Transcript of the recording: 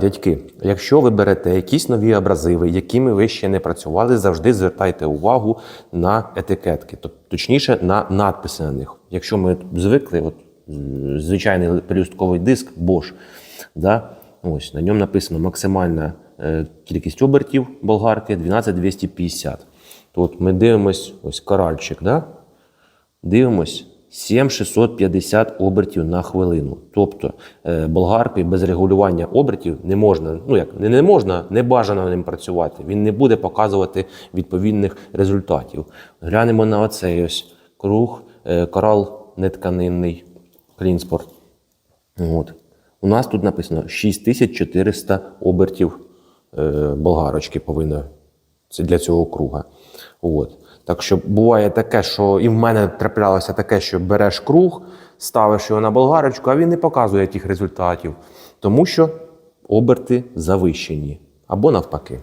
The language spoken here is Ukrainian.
Дядьки, якщо ви берете якісь нові абразиви, якими ви ще не працювали, завжди звертайте увагу на етикетки, точніше на надписи на них. Якщо ми звикли, от звичайний пелюстковий диск Bosch, да, ось на ньому написано максимальна е, кількість обертів болгарки 12250. То ми дивимось, ось коральчик, да? Дивимось 7650 обертів на хвилину. Тобто е, болгаркою без регулювання обертів не можна, ну як не, можна, не бажано ним працювати. Він не буде показувати відповідних результатів. Глянемо на оцей ось круг, е, корал нетканинний клінспорт. От. У нас тут написано 6400 обертів е, болгарочки повинно це для цього круга. От. Так що буває таке, що і в мене траплялося таке, що береш круг, ставиш його на болгарочку, а він не показує тих результатів, тому що оберти завищені або навпаки.